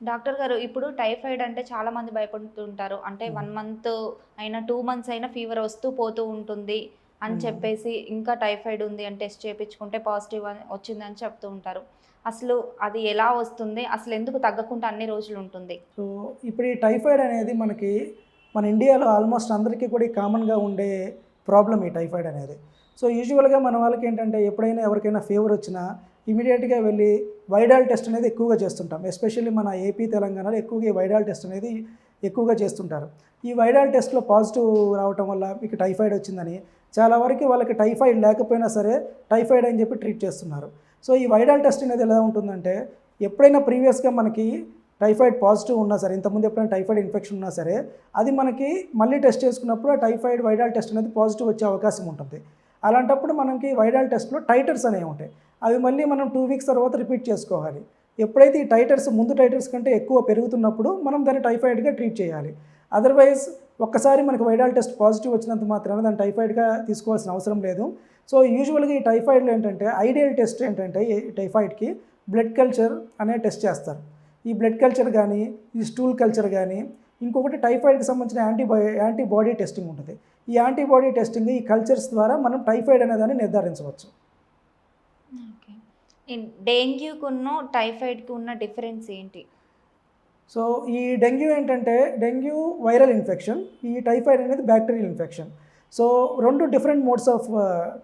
Doctor గారు ఇప్పుడు typhoid అంటే చాలా మంది భయపడుతుంటారు. అంటే వన్ మంత్ అయినా టూ మంత్స్ అయినా ఫీవర్ వస్తూ పోతూ ఉంటుంది అని. చెప్పేసి ఇంకా టైఫాయిడ్ ఉంది అని టెస్ట్ చేయించుకుంటే పాజిటివ్ అని వచ్చిందని చెప్తూ ఉంటారు. అసలు అది ఎలా వస్తుంది? అసలు ఎందుకు తగ్గకుండా అన్ని రోజులు ఉంటుంది? సో ఇప్పుడు ఈ టైఫాయిడ్ అనేది మనకి మన ఇండియాలో ఆల్మోస్ట్ అందరికీ కూడా కామన్గా ఉండే ప్రాబ్లం ఈ టైఫాయిడ్ అనేది. సో యూజువల్గా మన వాళ్ళకి ఏంటంటే ఎప్పుడైనా ఎవరికైనా ఫీవర్ వచ్చినా ఇమీడియట్గా వెళ్ళి వైడాల్ టెస్ట్ అనేది ఎక్కువగా చేస్తుంటాం. ఎస్పెషల్లీ మన ఏపీ తెలంగాణలో ఎక్కువగా ఈ వైడాల్ టెస్ట్ అనేది ఎక్కువగా చేస్తుంటారు. ఈ వైడాల్ టెస్ట్లో పాజిటివ్ రావటం వల్ల మీకు టైఫాయిడ్ వచ్చిందని చాలా వరకు వాళ్ళకి టైఫాయిడ్ లేకపోయినా సరే టైఫాయిడ్ అని చెప్పి ట్రీట్ చేస్తున్నారు. సో ఈ వైడాల్ టెస్ట్ అనేది ఎలా ఉంటుందంటే ఎప్పుడైనా ప్రీవియస్గా మనకి టైఫాయిడ్ పాజిటివ్ ఉన్నా సరే ఇంతకుముందు ఎప్పుడైనా టైఫాయిడ్ ఇన్ఫెక్షన్ ఉన్నా సరే అది మనకి మళ్ళీ టెస్ట్ చేసుకున్నప్పుడు ఆ టైఫాయిడ్ వైడాల్ టెస్ట్ అనేది పాజిటివ్ వచ్చే అవకాశం ఉంటుంది. అలాంటప్పుడు మనకి వైడాల్ టెస్ట్లో టైటర్స్ అనేవి ఉంటాయి. అవి మళ్ళీ మనం టూ వీక్స్ తర్వాత రిపీట్ చేసుకోవాలి. ఎప్పుడైతే ఈ టైటర్స్ ముందు టైటర్స్ కంటే ఎక్కువ పెరుగుతున్నప్పుడు మనం దాన్ని టైఫాయిడ్గా ట్రీట్ చేయాలి. అదర్వైజ్ ఒక్కసారి మనకి వైడాల్ టెస్ట్ పాజిటివ్ వచ్చినంత మాత్రమే దాన్ని టైఫాయిడ్గా తీసుకోవాల్సిన అవసరం లేదు. సో యూజువల్గా ఈ టైఫాయిడ్లో ఏంటంటే ఐడియల్ టెస్ట్ ఏంటంటే ఈ టైఫాయిడ్కి బ్లడ్ కల్చర్ అనే టెస్ట్ చేస్తారు. ఈ బ్లడ్ కల్చర్ కానీ ఈ స్టూల్ కల్చర్ కానీ ఇంకొకటి టైఫాయిడ్కి సంబంధించిన యాంటీబయో యాంటీబాడీ టెస్టింగ్ ఉంటుంది. ఈ యాంటీబాడీ టెస్టింగ్ ఈ కల్చర్స్ ద్వారా మనం టైఫాయిడ్ అనేదాన్ని నిర్ధారించవచ్చు. డెంగ్యూకున్న టైఫాయిడ్కి ఉన్న డిఫరెన్స్ ఏంటి? సో ఈ డెంగ్యూ ఏంటంటే డెంగ్యూ వైరల్ ఇన్ఫెక్షన్ ఈ టైఫాయిడ్ అనేది బ్యాక్టీరియల్ ఇన్ఫెక్షన్. సో రెండు డిఫరెంట్ మోడ్స్ ఆఫ్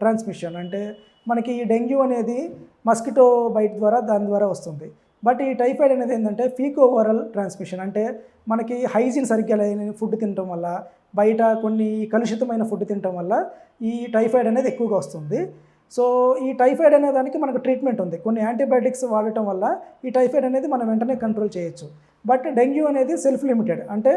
ట్రాన్స్మిషన్. అంటే మనకి ఈ డెంగ్యూ అనేది మస్కిటో బైట్ ద్వారా దాని ద్వారా వస్తుంది. బట్ ఈ టైఫాయిడ్ అనేది ఏంటంటే ఫీకో ఓవరల్ ట్రాన్స్మిషన్. అంటే మనకి హైజీన్ సరిగ్గా లేని ఫుడ్ తినటం వల్ల బయట కొన్ని కలుషితమైన ఫుడ్ తినటం వల్ల ఈ టైఫాయిడ్ అనేది ఎక్కువగా వస్తుంది. సో ఈ టైఫాయిడ్ అనే దానికి మనకు ట్రీట్మెంట్ ఉంది. కొన్ని యాంటీబయాటిక్స్ వాడటం వల్ల ఈ టైఫాయిడ్ అనేది మనం వెంటనే కంట్రోల్ చేయొచ్చు. బట్ డెంగ్యూ అనేది సెల్ఫ్ లిమిటెడ్. అంటే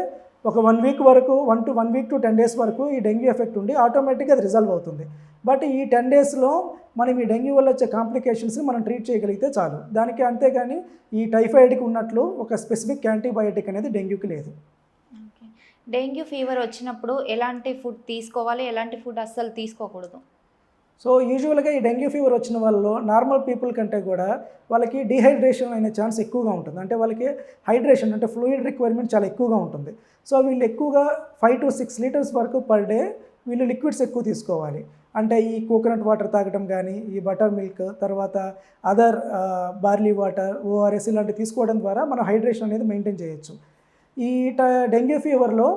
ఒక వన్ వీక్ వరకు one to one week to ten days వరకు ఈ డెంగ్యూ ఎఫెక్ట్ ఉండి ఆటోమేటిక్గా అది రిజాల్వ్ అవుతుంది. బట్ ఈ టెన్ డేస్లో మనం ఈ డెంగ్యూ వల్ల వచ్చే కాంప్లికేషన్స్ని మనం ట్రీట్ చేయగలిగితే చాలు. దానికి అంతేగాని ఈ టైఫాయిడ్కి ఉన్నట్లు ఒక స్పెసిఫిక్ యాంటీబయాటిక్ అనేది డెంగ్యూకి లేదు. డెంగ్యూ ఫీవర్ వచ్చినప్పుడు ఎలాంటి ఫుడ్ తీసుకోవాలి? ఎలాంటి ఫుడ్ అస్సలు తీసుకోకూడదు? సో యూజువల్గా ఈ డెంగ్యూ ఫీవర్ వచ్చిన వాళ్ళు నార్మల్ పీపుల్ కంటే కూడా వాళ్ళకి డిహైడ్రేషన్ అనే ఛాన్స్ ఎక్కువగా ఉంటుంది. అంటే వాళ్ళకి హైడ్రేషన్ అంటే ఫ్లూయిడ్ రిక్వైర్మెంట్ చాలా ఎక్కువగా ఉంటుంది. సో వీళ్ళు ఎక్కువగా ఫైవ్ టు సిక్స్ లీటర్స్ వరకు పర్ డే వీళ్ళు లిక్విడ్స్ ఎక్కువ తీసుకోవాలి. అంటే ఈ కోకోనట్ వాటర్ తాగడం కానీ ఈ బటర్ మిల్క్ తర్వాత అదర్ బార్లీ వాటర్ ఓఆర్ఎస్ ఇలాంటివి తీసుకోవడం ద్వారా మనం హైడ్రేషన్ అనేది మెయింటైన్ చేయొచ్చు. ఈ డెంగ్యూ ఫీవర్లో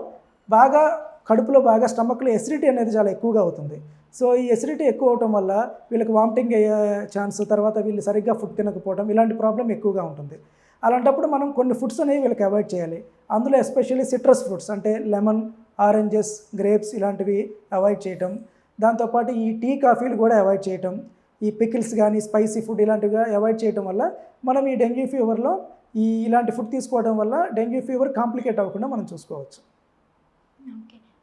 బాగా కడుపులో బాగా స్టమక్లో ఎసిడిటీ అనేది చాలా ఎక్కువగా అవుతుంది. సో ఈ ఎసిడిటీ ఎక్కువ అవటం వల్ల వీళ్ళకి వామిటింగ్ అయ్యే ఛాన్స్ తర్వాత వీళ్ళు సరిగ్గా ఫుడ్ తినకపోవడం ఇలాంటి ప్రాబ్లం ఎక్కువగా ఉంటుంది. అలాంటప్పుడు మనం కొన్ని ఫుడ్స్ అనేవి వీళ్ళకి అవాయిడ్ చేయాలి. అందులో ఎస్పెషల్లీ సిట్రస్ ఫ్రూట్స్ అంటే లెమన్ ఆరెంజెస్ గ్రేప్స్ ఇలాంటివి అవాయిడ్ చేయటం. దాంతోపాటు ఈ టీ కాఫీలు కూడా అవాయిడ్ చేయటం. ఈ పికిల్స్ కానీ స్పైసీ ఫుడ్ ఇలాంటివి అవాయిడ్ చేయటం వల్ల మనం ఈ డెంగ్యూ ఫీవర్లో ఈ ఇలాంటి ఫుడ్ తీసుకోవడం వల్ల డెంగ్యూ ఫీవర్ కాంప్లికేట్ అవ్వకుండా మనం చూసుకోవచ్చు. ఓకే.